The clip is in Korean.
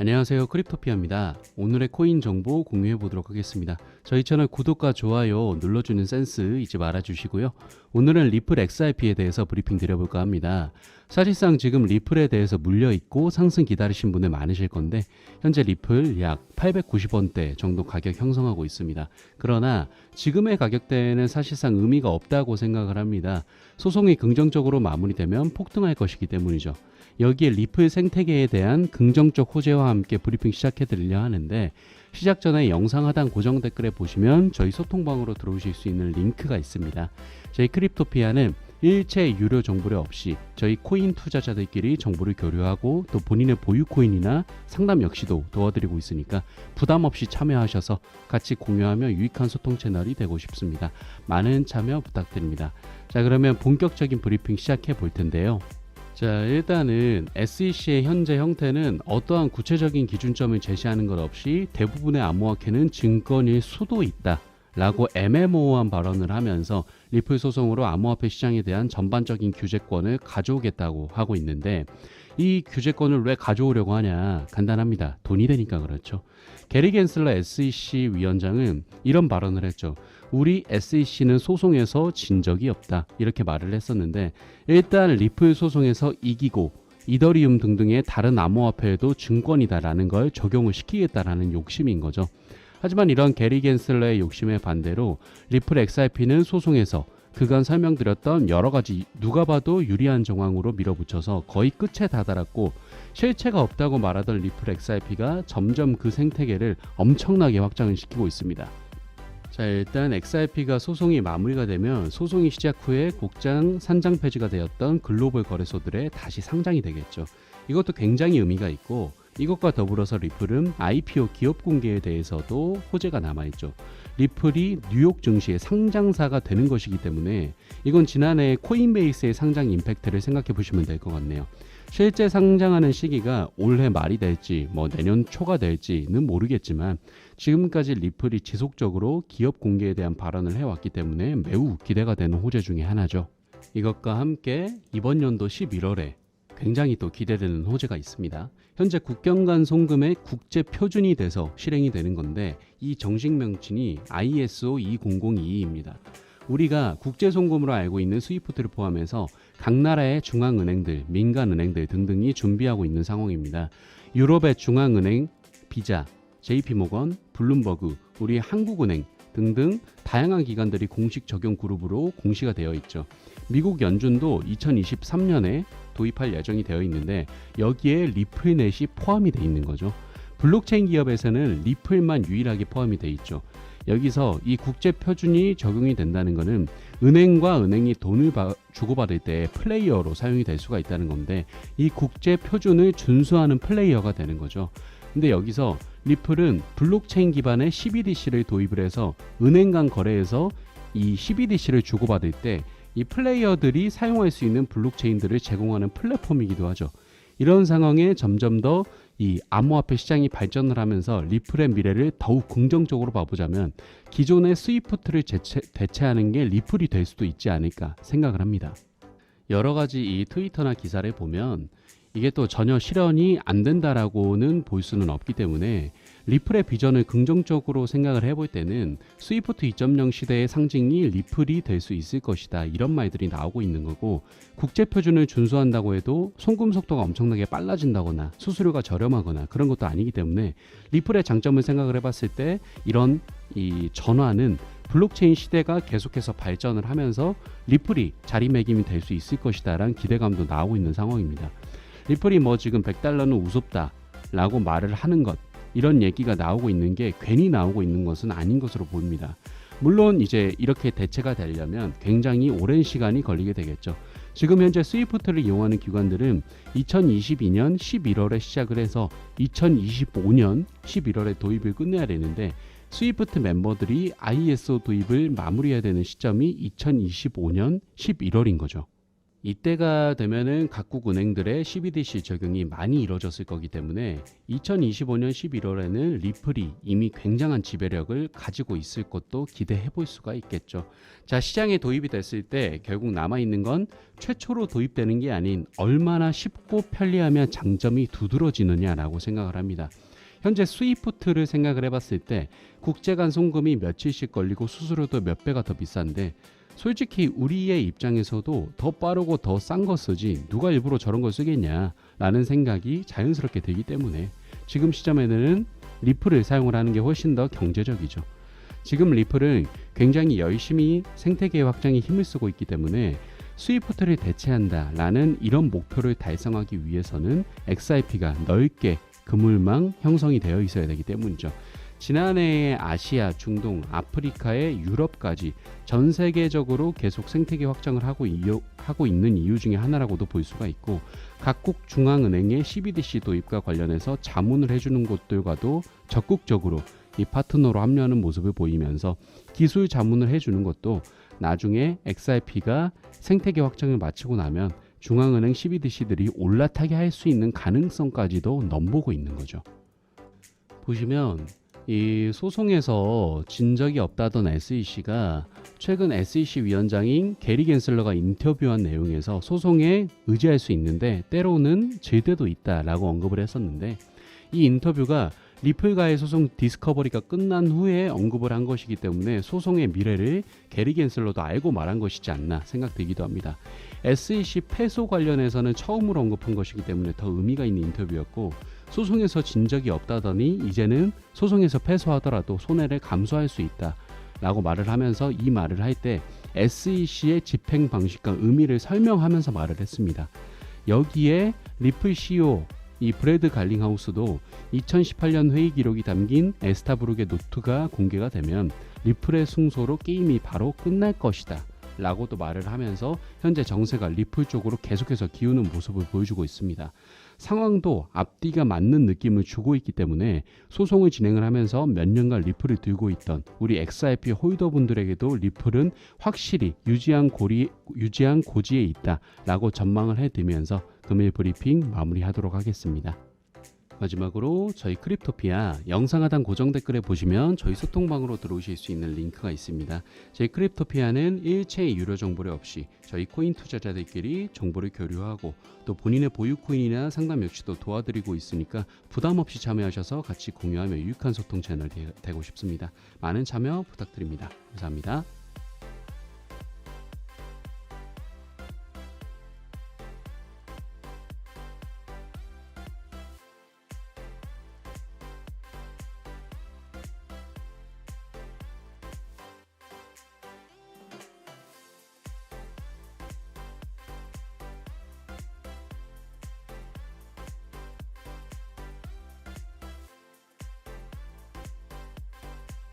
안녕하세요 크립토피아입니다. 오늘의 코인 정보 공유해 보도록 하겠습니다. 저희 채널 구독과 좋아요 눌러주는 센스 잊지 말아 주시고요. 오늘은 리플 XRP에 대해서 브리핑 드려볼까 합니다. 사실상 지금 리플에 대해서 물려있고 상승 기다리신 분들 많으실 건데 현재 리플 약 890원대 정도 가격 형성하고 있습니다. 그러나 지금의 가격대에는 사실상 의미가 없다고 생각을 합니다. 소송이 긍정적으로 마무리되면 폭등할 것이기 때문이죠. 여기에 리플 생태계에 대한 긍정적 호재와 함께 브리핑 시작해 드리려 하는데 시작 전에 영상 하단 고정 댓글에 보시면 저희 소통방으로 들어오실 수 있는 링크가 있습니다. 저희 크립토피아는 일체 유료 정보료 없이 저희 코인 투자자들끼리 정보를 교류하고 또 본인의 보유 코인이나 상담 역시도 도와드리고 있으니까 부담 없이 참여하셔서 같이 공유하며 유익한 소통 채널이 되고 싶습니다. 많은 참여 부탁드립니다. 자 그러면 본격적인 브리핑 시작해 볼 텐데요. 자, 일단은 SEC의 현재 형태는 어떠한 구체적인 기준점을 제시하는 것 없이 대부분의 암호화폐는 증권일 수도 있다. 라고 애매모호한 발언을 하면서 리플 소송으로 암호화폐 시장에 대한 전반적인 규제권을 가져오겠다고 하고 있는데 이 규제권을 왜 가져오려고 하냐. 간단합니다. 돈이 되니까 그렇죠. 게리 겐슬러 SEC 위원장은 이런 발언을 했죠. 우리 SEC는 소송에서 진 적이 없다. 이렇게 말을 했었는데 일단 리플 소송에서 이기고 이더리움 등등의 다른 암호화폐에도 증권이다라는 걸 적용을 시키겠다라는 욕심인 거죠. 하지만 이런 게리 겐슬러의 욕심에 반대로 리플 XRP는 소송에서 그간 설명드렸던 여러 가지 누가 봐도 유리한 정황으로 밀어붙여서 거의 끝에 다다랐고 실체가 없다고 말하던 리플 XRP가 점점 그 생태계를 엄청나게 확장을 시키고 있습니다. 자 일단 XRP가 소송이 마무리가 되면 소송이 시작 후에 곡장 산장 폐지가 되었던 글로벌 거래소들에 다시 상장이 되겠죠. 이것도 굉장히 의미가 있고 이것과 더불어서 리플은 IPO 기업 공개에 대해서도 호재가 남아있죠. 리플이 뉴욕 증시의 상장사가 되는 것이기 때문에 이건 지난해 코인베이스의 상장 임팩트를 생각해 보시면 될 것 같네요. 실제 상장하는 시기가 올해 말이 될지 뭐 내년 초가 될지는 모르겠지만 지금까지 리플이 지속적으로 기업 공개에 대한 발언을 해왔기 때문에 매우 기대가 되는 호재 중의 하나죠. 이것과 함께 이번 연도 11월에 굉장히 또 기대되는 호재가 있습니다. 현재 국경 간 송금의 국제 표준이 돼서 실행이 되는 건데 이 정식 명칭이 ISO 20022입니다. 우리가 국제 송금으로 알고 있는 스위프트를 포함해서 각 나라의 중앙은행들, 민간은행들 등등이 준비하고 있는 상황입니다. 유럽의 중앙은행, 비자, JP모건, 블룸버그, 우리 한국은행 등등 다양한 기관들이 공식 적용 그룹으로 공시가 되어 있죠. 미국 연준도 2023년에 도입할 예정이 되어 있는데 여기에 리플넷이 포함이 돼 있는 거죠. 블록체인 기업에서는 리플만 유일하게 포함이 돼 있죠. 여기서 이 국제 표준이 적용이 된다는 것은 은행과 은행이 돈을 바, 주고받을 때 플레이어로 사용이 될 수가 있다는 건데 이 국제 표준을 준수하는 플레이어가 되는 거죠. 근데 여기서 리플은 블록체인 기반의 CBDC를 도입을 해서 은행 간 거래에서 이 CBDC를 주고받을 때 이 플레이어들이 사용할 수 있는 블록체인들을 제공하는 플랫폼이기도 하죠. 이런 상황에 점점 더 이 암호화폐 시장이 발전을 하면서 리플의 미래를 더욱 긍정적으로 봐보자면 기존의 스위프트를 대체, 대체하는 게 리플이 될 수도 있지 않을까 생각을 합니다. 여러 가지 이 트위터나 기사를 보면 이게 또 전혀 실현이 안 된다라고는 볼 수는 없기 때문에 리플의 비전을 긍정적으로 생각을 해볼 때는 스위프트 2.0 시대의 상징이 리플이 될 수 있을 것이다 이런 말들이 나오고 있는 거고 국제 표준을 준수한다고 해도 송금 속도가 엄청나게 빨라진다거나 수수료가 저렴하거나 그런 것도 아니기 때문에 리플의 장점을 생각을 해봤을 때 이런 이 전환은 블록체인 시대가 계속해서 발전을 하면서 리플이 자리매김이 될 수 있을 것이다라는 기대감도 나오고 있는 상황입니다. 리플이 뭐 지금 100달러는 우습다 라고 말을 하는 것 이런 얘기가 나오고 있는 게 괜히 나오고 있는 것은 아닌 것으로 보입니다. 물론 이제 이렇게 대체가 되려면 굉장히 오랜 시간이 걸리게 되겠죠. 지금 현재 스위프트를 이용하는 기관들은 2022년 11월에 시작을 해서 2025년 11월에 도입을 끝내야 되는데 스위프트 멤버들이 ISO 도입을 마무리해야 되는 시점이 2025년 11월인 거죠. 이때가 되면은 각국 은행들의 CBDC 적용이 많이 이루어졌을 거기 때문에 2025년 11월에는 리플이 이미 굉장한 지배력을 가지고 있을 것도 기대해 볼 수가 있겠죠. 자, 시장에 도입이 됐을 때 결국 남아 있는 건 최초로 도입되는 게 아닌 얼마나 쉽고 편리하면 장점이 두드러지느냐라고 생각을 합니다. 현재 스위프트를 생각을 해봤을 때 국제 간 송금이 며칠씩 걸리고 수수료도 몇 배가 더 비싼데 솔직히 우리의 입장에서도 더 빠르고 더 싼 거 쓰지 누가 일부러 저런 걸 쓰겠냐라는 생각이 자연스럽게 들기 때문에 지금 시점에는 리플을 사용을 하는 게 훨씬 더 경제적이죠. 지금 리플은 굉장히 열심히 생태계 확장에 힘을 쓰고 있기 때문에 스위프트를 대체한다라는 이런 목표를 달성하기 위해서는 XRP가 넓게 그물망 형성이 되어 있어야 되기 때문이죠. 지난해에 아시아, 중동, 아프리카의 유럽까지 전 세계적으로 계속 생태계 확장을 하고, 이유, 하고 있는 이유 중에 하나라고도 볼 수가 있고 각국 중앙은행의 CBDC 도입과 관련해서 자문을 해주는 곳들과도 적극적으로 이 파트너로 합류하는 모습을 보이면서 기술 자문을 해주는 것도 나중에 XRP가 생태계 확장을 마치고 나면 중앙은행 CBDC들이 올라타게 할 수 있는 가능성까지도 넘보고 있는 거죠. 보시면 이 소송에서 진 적이 없다던 SEC가 최근 SEC 위원장인 게리 겐슬러가 인터뷰한 내용에서 소송에 의지할 수 있는데 때로는 질대도 있다라고 언급을 했었는데 이 인터뷰가 리플과의 소송 디스커버리가 끝난 후에 언급을 한 것이기 때문에 소송의 미래를 게리 겐슬러도 알고 말한 것이지 않나 생각되기도 합니다. SEC 패소 관련해서는 처음으로 언급한 것이기 때문에 더 의미가 있는 인터뷰였고 소송에서 진 적이 없다더니 이제는 소송에서 패소하더라도 손해를 감수할 수 있다. 라고 말을 하면서 이 말을 할 때 SEC의 집행 방식과 의미를 설명하면서 말을 했습니다. 여기에 리플 CEO 이 브래드 갈링하우스도 2018년 회의 기록이 담긴 에스타브룩의 노트가 공개가 되면 리플의 승소로 게임이 바로 끝날 것이다. 라고도 말을 하면서 현재 정세가 리플 쪽으로 계속해서 기우는 모습을 보여주고 있습니다. 상황도 앞뒤가 맞는 느낌을 주고 있기 때문에 소송을 진행을 하면서 몇 년간 리플을 들고 있던 우리 XRP 홀더 분들에게도 리플은 확실히 유지한 고리 유지한 고지에 있다라고 전망을 해드리면서 금일 브리핑 마무리하도록 하겠습니다. 마지막으로 저희 크립토피아 영상 하단 고정 댓글에 보시면 저희 소통방으로 들어오실 수 있는 링크가 있습니다. 저희 크립토피아는 일체의 유료 정보료 없이 저희 코인 투자자들끼리 정보를 교류하고 또 본인의 보유 코인이나 상담 역시도 도와드리고 있으니까 부담 없이 참여하셔서 같이 공유하며 유익한 소통 채널이 되고 싶습니다. 많은 참여 부탁드립니다. 감사합니다.